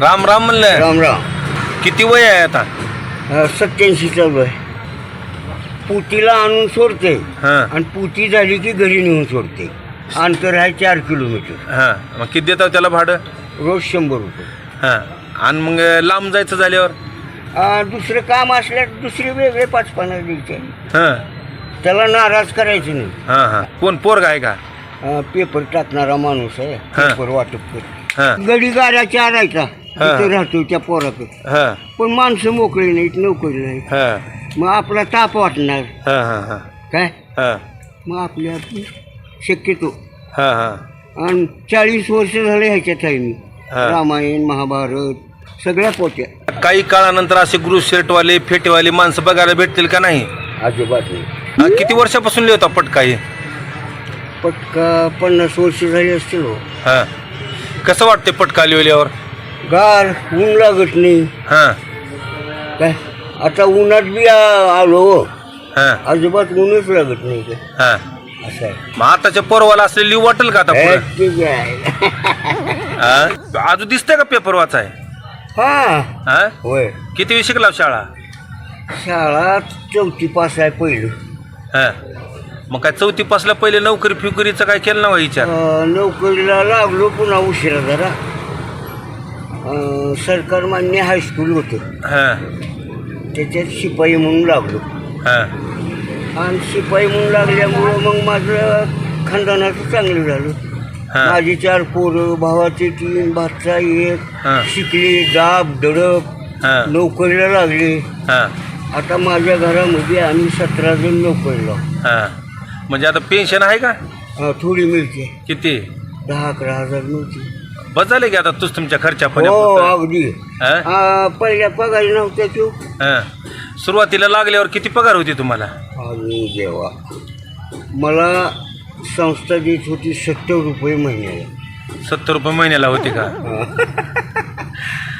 राम राम म्हणलं. राम राम. किती वय आहे आता? सत्याऐंशी चालू आहे पुतीला आणून सोडते. हा. आणि पुती झाली की घरी नेऊन सोडते. अंतर आहे चार किलोमीटर. हा. मग किती देतात त्याला भाडं? रोज शंभर रुपये. हा. आणि मग लांब जायचं झाल्यावर? दुसरं काम असल्यास दुसरे वेगळे पाच पन्नास द्यायचे. हा. त्याला नाराज करायचं नाही. हा हा. कोण पोरग आहे का? पेपर टाकणारा माणूस आहे. हा. पेपर वाटप कर हा. गडी गाड्या चार आहेत हा. तिथे राहतो त्या पोराकडे हा. पण माणसं मोकळी नाहीत नोकरी नाही हा. मग आपला ताप वाटणार. हा हा हा. काय? हा. मग आपल्या शक्यतो. हा हा. आणि चाळीस वर्ष झाले ह्याच्यात आहे मी. हा. रामायण महाभारत सगळ्या पोट्या. काही काळानंतर असे ग्रुप शर्टवाले फेटेवाले माणसं बघायला भेटतील का नाही? अजिबात नाही. हा, किती वर्षापासून लिहिता पटका हे? पटका पन्नास वर्ष झाली असतील हो. हा. कसं वाटते पटका लिहिल्यावर? गार ऊन लागत नाही. हा. काय? आता उन्हात बी आ- आलो हो. हा. अजिबात ऊनच लागत नाही काय हा. असं आहे. मग आताच्या पोरवाला असले लिहू वाटेल का आता हे, पुढं? ठीक आहे. हा? अजून दिसतंय का पेपर वाचाय? हा. हा? होय. किती शिकला शाळा? शाळा चौथी पास आहे पहिलं. हा. मग काय चौथी पासला पहिले नोकरी फिकरीचं काय केलं ना विचार? अं, नोकरीला लागलो पुन्हा उशिरा जरा. अं, सरकार मान्य हायस्कूल होतं. हा. त्याच्यात शिपाई म्हणून लागलो. हा. आणि शिपाई म्हणून लागल्यामुळं मग माझं खानदानाचं चांगलं झालं. हा. माझी चार पोरं भावाचे तीन भाचा एक हा. शिकले दाब दडप हा. नोकरीला लागले. हा. आता माझ्या घरामध्ये आम्ही सतरा जण नोकरीला हा. म्हणजे आता पेन्शन आहे का? अं, थोडी मिळते. किती? दहा अकरा हजार मिळते. बस झाले की आता तूच तुमच्या खर्चा हो अगदी. हा? पहिल्या पगारी नव्हत्या तो हा. सुरुवातीला लागल्यावर किती पगार होती तुम्हाला? देवा. मला संस्था देत होती सत्तर रुपये महिन्याला. सत्तर रुपये महिन्याला होती का?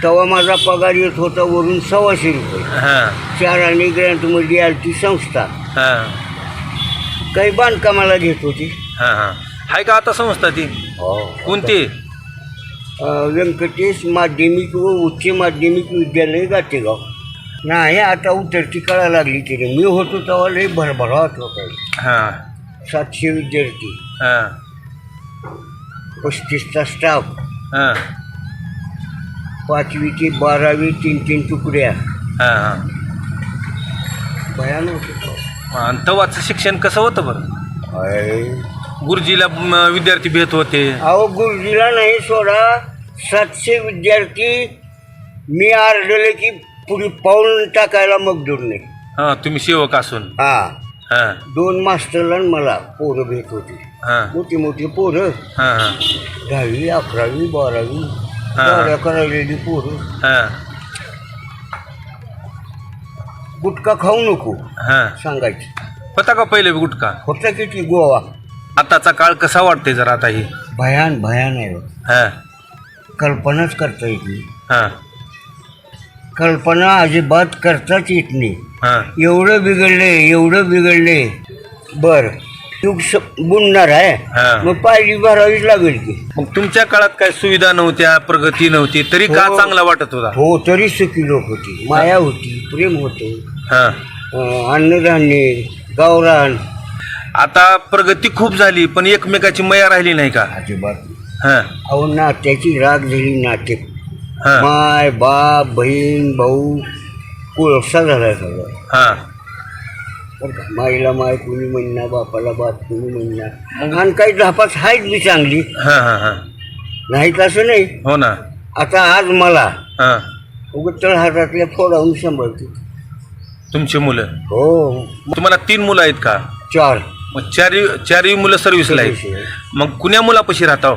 तेव्हा माझा पगार येत होता वरून सव्वाशे रुपये. हा. चार आणि ग्रँटमध्ये आली ती संस्था. हा. काही बांधकामाला घेत होती. हा हा. आहे का आता संस्था ती? कोणती? अं, व्यंकटेश माध्यमिक व उच्च माध्यमिक विद्यालय गातेगाव. नाही आता उतरती कळा लागली तिथे मी होतो तेव्हा लई भरभराट होता. हा. सातशे विद्यार्थी. हा. पस्तीसचा स्टाफ हा. पाचवी ते बारावी तीन तीन तुकड्या. हा हा. भयानक होतं. आणि तवाचं शिक्षण कसं होतं बरं. गुरुजीला म, विद्यार्थी भेट होते. अहो गुरुजीला नाही सोडा. सातशे विद्यार्थी मी आरडले की पुढे पाऊल टाकायला मग नाही. हा तुम्ही सेवक असून. हा. हा. दोन मास्टरला आणि मला पोरं भेट होती. हा. मोठी मोठी पोरं. हा दहावी अकरावी बारावी हा. करायलेली पोरं. हा. गुटखा खाऊ नको हा. सांगायची. होता का पहिले गुटखा? होता किती गोवा? आताचा काळ कसा वाटते जरा आता ही? भयान भयान आहे. हो. कल्पनाच करता येत नाही. हा. कल्पना अजिबात करताच येत नाही. हा. एवढं बिघडले एवढं बिघडले बर. युग स- बुडणार आहे. मग पाहिली भरावीच लागेल की. मग तुमच्या काळात काय सुविधा नव्हत्या प्रगती नव्हती तरी का हो. चांगला वाटत होता? हो तरी सुखी लोक होती. माया होती प्रेम होते. हा. अं, अन्नधान्य गावरान आता प्रगती खूप झाली पण एकमेकाची मया राहिली नाही का? अजिबात. हा. अहो नात्याची राग झाली नाते. हा. माय बाप बहीण भाऊ कोळसा झाला सगळं. हा. बरं का? माईला माय कुणी म्हणणार बापाला बाप कुणी म्हणणार आणि काही धापास आहेत बी चांगली. हा हा हा. नाहीत असं नाही. हो ना. आता आज मला हा. उगत तळ हातातल्या फोडावून सांभाळते. तुमची मुलं? हो. तुम्हाला तीन मुलं आहेत का? चार. मग चारही चारही मुलं सर्व्हिसला आहेत. मग कुण्या मुलापाशी राहता हो?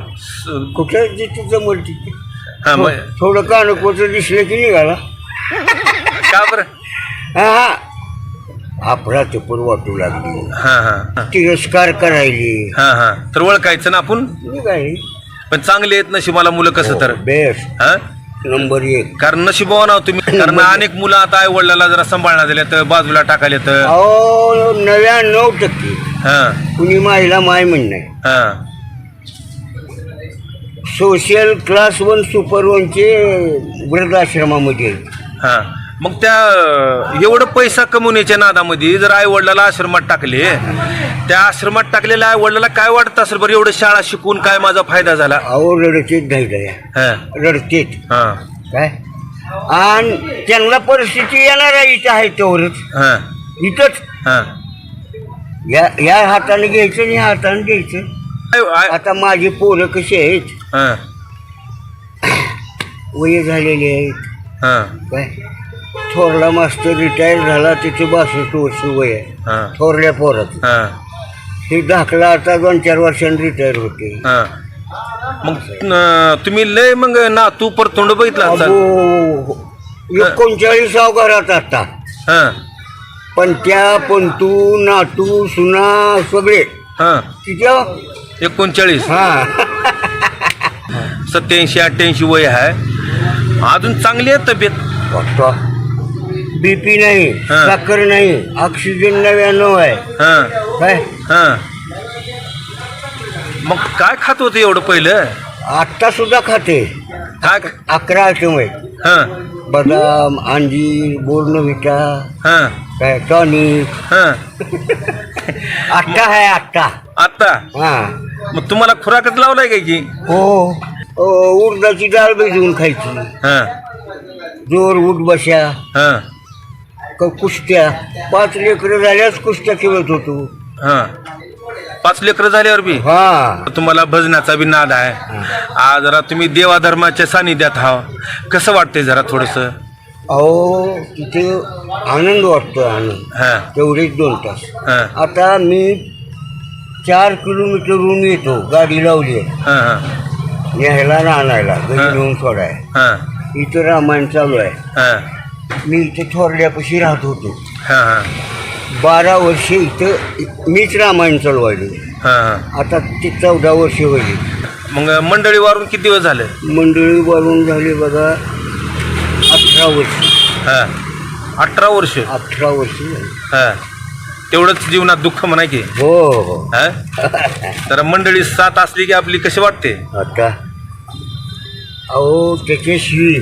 कुठं तिथे हा मग थोडं कानकोचं दिसलं की निघाला. का बरं? हा हा. आपला चपर वाटू लागली. हा हा. हा. तिरस्कार करायली. हा हा. तर ओळखायचं ना आपण? निघाली. पण चांगले आहेत नशिबाला मुलं कसं तर? बेस्ट हा? नंबर एक. कारण नशिबावा ना तुम्ही. कारण अनेक मुलं आता आई वडिलाला जरा सांभाळण्यात दिले तर बाजूला टाकायला तर अहो नव्याण्णव टक्के. हा. कुणी माईला माय म्हणणार हा. सोशल क्लास वन सुपर वनचे वृद्धाश्रमामध्ये. आहेत. हा. मग त्या अं, एवढं पैसा कमवण्याच्या नादामध्ये जर आई वडिलाला आश्रमात टाकले त्या आश्रमात टाकलेल्या आई वडिलाला काय वाटत असेल बरं? एवढं शाळा शिकून काय माझा फायदा झाला? अहो रडतेच नाही हा. रडतेच हा. काय? आणि त्यांना परिस्थिती येणार आहे इथं आहे तेवढंच हा. इथंच. हा. या या हाताने घ्यायचं आणि ह्या हाताने घ्यायचं. आता माझी पोरं कशी आहेत? हा. वय झालेली आहेत. हा. काय? थोरला मास्तर रिटायर झाला तिथे बासष्ट वर्ष वय आहे. हा. थोरल्या पोरात हा. दाखला आता दोन चार वर्षांनी रिटायर होते. हा. मग तुम्ही लय मग ना तू परतोंड बघितला असाल? अबो एकोणचाळीसाव घरात आता. हा. पण त्या पंतू नातू सुना सगळे हा. एकोणचाळीस. हा. सत्याऐंशी अठ्ठ्याऐंशी वय आहे अजून चांगली आहे तब्येत. बीपी नाही हा. साखर नाही ऑक्सिजन नव्याण्णव आहे. हा. काय? हा. मग काय खात होतं एवढं पहिलं? आत्ता सुद्धा खाते. काय? अकरा आहेत हा. बदाम अंजीर बोर्नविटा हा. काय टॉनिक हा. आत्ता आहे आत्ता? आता हा. मग तुम्हाला खुराकच लावलाय काय की हो. अ, उडदाची डाळ भिजवून खायची. हा. जोर उठ बशा. हा. क- कुस्त्या. पाच लेकरं झाल्यास कुस्त्या खेळत होतो. हा. पाच लेकरं झाल्यावर बी. हा. तुम्हाला भजनाचा बी नाद आहे. आज जरा तुम्ही देवाधर्माच्या सानिध्यात हा कसं वाटतंय जरा थोडस? अहो तिथे आनंद वाटतो आनंद. हा. तेवढेच दोन तास. हा. आता मी चार किलोमीटरहून येतो गाडी लावली आहे. हा हा. न्यायला आणायला घरी. नेऊन सोडाय. हा. इथं रामायण चालू आहे. हा. मी इथे थोरल्यापाशी राहत होतो. हा हा. बारा वर्षे इथं मीच रामायण चालवायलो हा हा. आता ते चौदा वर्षे होईल मग मंडळी वारून किती दिवस झाले? मंडळी वाढून झाली बघा अठरा वर्ष. हा. अठरा वर्ष? अठरा वर्ष. हा. तेवढंच जीवनात दुःख म्हणा की. हो हो. हा? तर मंडळी साथ असली की आपली कशी वाटते? आता अहो त्याच्याशी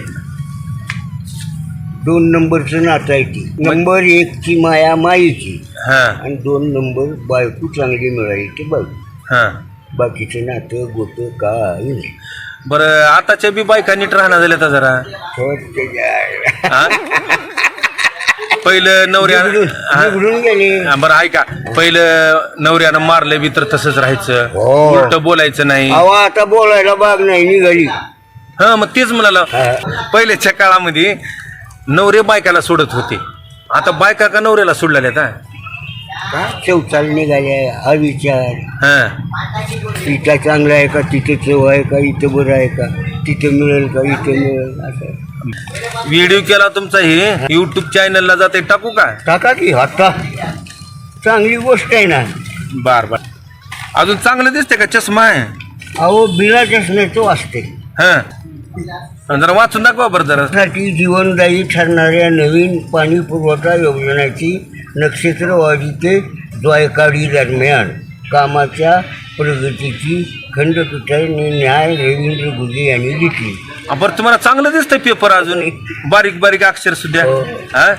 दोन नंबरचं नातं आहे ती. नंबर एकची माया माईची. हा. आणि दोन नंबर बायको चांगली मिळाली ते बायको हा. बाकीचं नातं गोतं काय नाही. बरं आताच्या बी बायका नीट राहणार झाल्या तर जरा. हा? पहिलं नवऱ्यानं हा? बिघडून गेले. हा, बरं ऐका. पहिलं नवऱ्यानं मारलं बी तर तसंच राहायचं. हो. उलट बोलायचं नाही. अहो आता बोलायला बाग नाही निघाली. हा मग तेच म्हणाला. हा. पहिल्याच्या काळामध्ये नवरे बायकाला सोडत होते. आता बायका का नवऱ्याला सोडलेल्या का चौचाल निघाल्या हा विचार हा. इथं चांगलं आहे का तिथे चव आहे का इथं बरं आहे का तिथं मिळेल का इथं मिळेल असं. व्हिडिओ केला तुमचा हे? युट्यूब चॅनलला जाते टाकू का? टाका की आता. चांगली गोष्ट आहे ना. बर बर. अजून चांगलं दिसते का? चष्मा आहे? अहो बिना चष्म्याचं वाचते हा. जरा वाचून दाखवा बरं जरा. साठी जीवनदायी ठरणाऱ्या नवीन पाणी पुरवठा योजनेची नक्षत्रवाडी ते द्वायकाडी दरम्यान कामाच्या प्रगतीची खंडपीठाने न्याय रवींद्र गुजे यांनी घेतली बरं तुम्हाला चांगलं दिसतंय पेपर अजून. बारीक बारीक अक्षर सुद्धा. हो. हा?